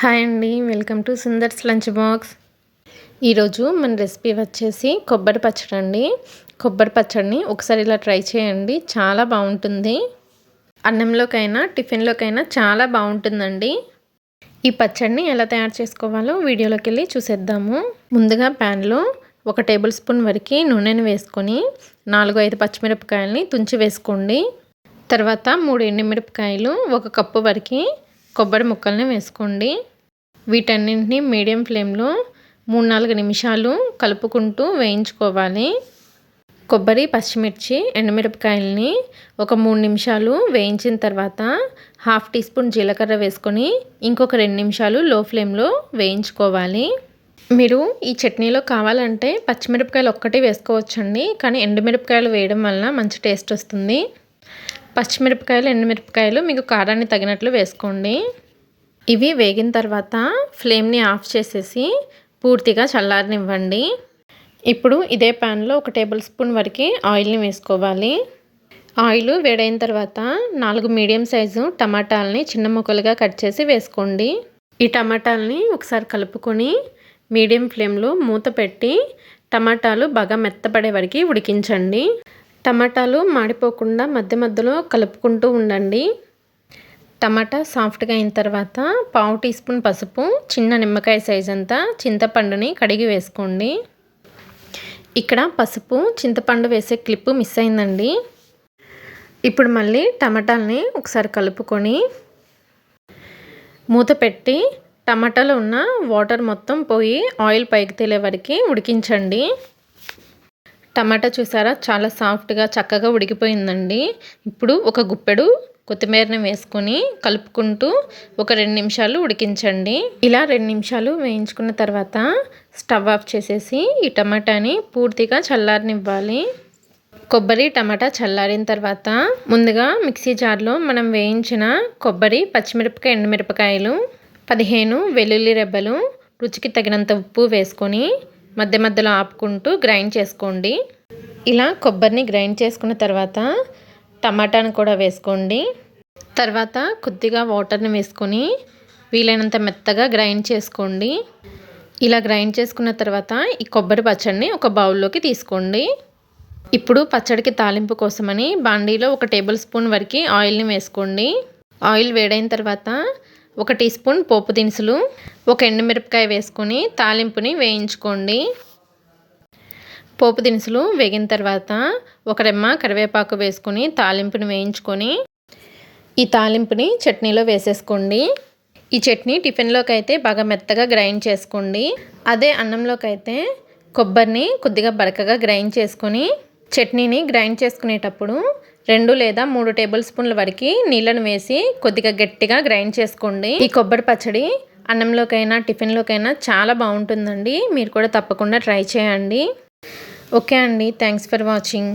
Hi అండి welcome to Sundar's lunch box. ఈరోజు మన రెసిపీ వచ్చేసి కొబ్బరి పచ్చడి అండి. కొబ్బరి పచ్చడిని ఒకసారి ఇలా ట్రై చేయండి చాలా బాగుంటుంది. అన్నంలోకైనా టిఫిన్లోకైనా చాలా బాగుంటుందండి. ఈ పచ్చడిని ఎలా తయారు చేసుకోవాలో వీడియోలోకి వెళ్ళి చూసేద్దాము. ముందుగా ప్యాన్లో ఒక టేబుల్ స్పూన్ వరకు నూనెను వేసుకొని నాలుగు ఐదు పచ్చిమిరపకాయలని తుంచి వేసుకోండి. తర్వాత మూడు ఎండుమిరపకాయలు ఒక కప్పు వరకు కొబ్బరి ముక్కల్ని వేసుకోండి. వీటన్నింటినీ మీడియం ఫ్లేమ్లో మూడు నాలుగు నిమిషాలు కలుపుకుంటూ వేయించుకోవాలి. కొబ్బరి పచ్చిమిర్చి ఎండుమిరపకాయలని ఒక మూడు నిమిషాలు వేయించిన తర్వాత హాఫ్ టీ స్పూన్ జీలకర్ర వేసుకొని ఇంకొక రెండు నిమిషాలు లో ఫ్లేమ్లో వేయించుకోవాలి. మీరు ఈ చట్నీలో కావాలంటే పచ్చిమిరపకాయలు ఒక్కటి వేసుకోవచ్చండి కానీ ఎండుమిరపకాయలు వేయడం వల్ల మంచి టేస్ట్ వస్తుంది. పచ్చిమిరపకాయలు ఎండుమిరపకాయలు మీకు కారాన్ని తగినట్లు వేసుకోండి. ఇవి వేగిన తర్వాత ఫ్లేమ్ని ఆఫ్ చేసేసి పూర్తిగా చల్లారనివ్వండి. ఇప్పుడు ఇదే ప్యాన్లో ఒక టేబుల్ స్పూన్ వరకు ఆయిల్ని వేసుకోవాలి. ఆయిల్ వేడైన తర్వాత నాలుగు మీడియం సైజు టమాటాలని చిన్న ముక్కలుగా కట్ చేసి వేసుకోండి. ఈ టమాటాలని ఒకసారి కలుపుకొని మీడియం ఫ్లేమ్లో మూత పెట్టి టమాటాలు బాగా మెత్తపడే వరకు ఉడికించండి. టమాటాలు మాడిపోకుండా మధ్య మధ్యలో కలుపుకుంటూ ఉండండి. టమాటా సాఫ్ట్గా అయిన తర్వాత పావు టీ స్పూన్ పసుపు చిన్న నిమ్మకాయ సైజ్ అంతా చింతపండుని కడిగి వేసుకోండి. ఇక్కడ పసుపు చింతపండు వేసే క్లిప్పు మిస్ అయిందండి. ఇప్పుడు మళ్ళీ టమాటాలని ఒకసారి కలుపుకొని మూత పెట్టి టమాటాలో ఉన్న వాటర్ మొత్తం పోయి ఆయిల్ పైకి తేలే వరకు ఉడికించండి. టమాటా చూసారా? చాలా సాఫ్ట్గా చక్కగా ఉడికిపోయిందండి. ఇప్పుడు ఒక గుప్పెడు కొత్తిమీరని వేసుకొని కలుపుకుంటూ ఒక రెండు నిమిషాలు ఉడికించండి. ఇలా రెండు నిమిషాలు వేయించుకున్న తర్వాత స్టవ్ ఆఫ్ చేసేసి ఈ టమాటాని పూర్తిగా చల్లారనివ్వాలి. కొబ్బరి టమాటా చల్లారిన తర్వాత ముందుగా మిక్సీ జార్లో మనం వేయించిన కొబ్బరి పచ్చిమిరపకాయ ఎండుమిరపకాయలు పదిహేను వెల్లుల్లి రెబ్బలు రుచికి తగినంత ఉప్పు వేసుకొని మధ్య మధ్యలో ఆపుకుంటూ గ్రైండ్ చేసుకోండి. ఇలా కొబ్బరిని గ్రైండ్ చేసుకున్న తర్వాత టమాటాను కూడా వేసుకోండి. తర్వాత కొద్దిగా వాటర్ని వేసుకొని వీలైనంత మెత్తగా గ్రైండ్ చేసుకోండి. ఇలా గ్రైండ్ చేసుకున్న తర్వాత ఈ కొబ్బరి పచ్చడిని ఒక బౌల్లోకి తీసుకోండి. ఇప్పుడు పచ్చడికి తాలింపు కోసమని బాండీలో ఒక టేబుల్ స్పూన్ వరకు ఆయిల్ని వేసుకోండి. ఆయిల్ వేడైన తర్వాత ఒక టీ స్పూన్ పోపు దినుసులు ఒక ఎండుమిరపకాయ వేసుకొని తాలింపుని వేయించుకోండి. పోపు దినుసులు వేగిన తర్వాత ఒక రెమ్మ కరివేపాకు వేసుకొని తాలింపుని వేయించుకొని ఈ తాలింపుని చట్నీలో వేసేసుకోండి. ఈ చట్నీ టిఫిన్లోకి అయితే బాగా మెత్తగా గ్రైండ్ చేసుకోండి. అదే అన్నంలోకి అయితే కొబ్బరిని కొద్దిగా బరకగా గ్రైండ్ చేసుకొని చట్నీని గ్రైండ్ చేసుకునేటప్పుడు రెండు లేదా మూడు టేబుల్ స్పూన్ల వరకు నీళ్ళను వేసి కొద్దిగా గట్టిగా గ్రైండ్ చేసుకోండి. ఈ కొబ్బరి పచ్చడి అన్నంలోకైనా టిఫిన్లోకైనా చాలా బాగుంటుందండి. మీరు కూడా తప్పకుండా ట్రై చేయండి. ఓకే అండి. Thanks for watching.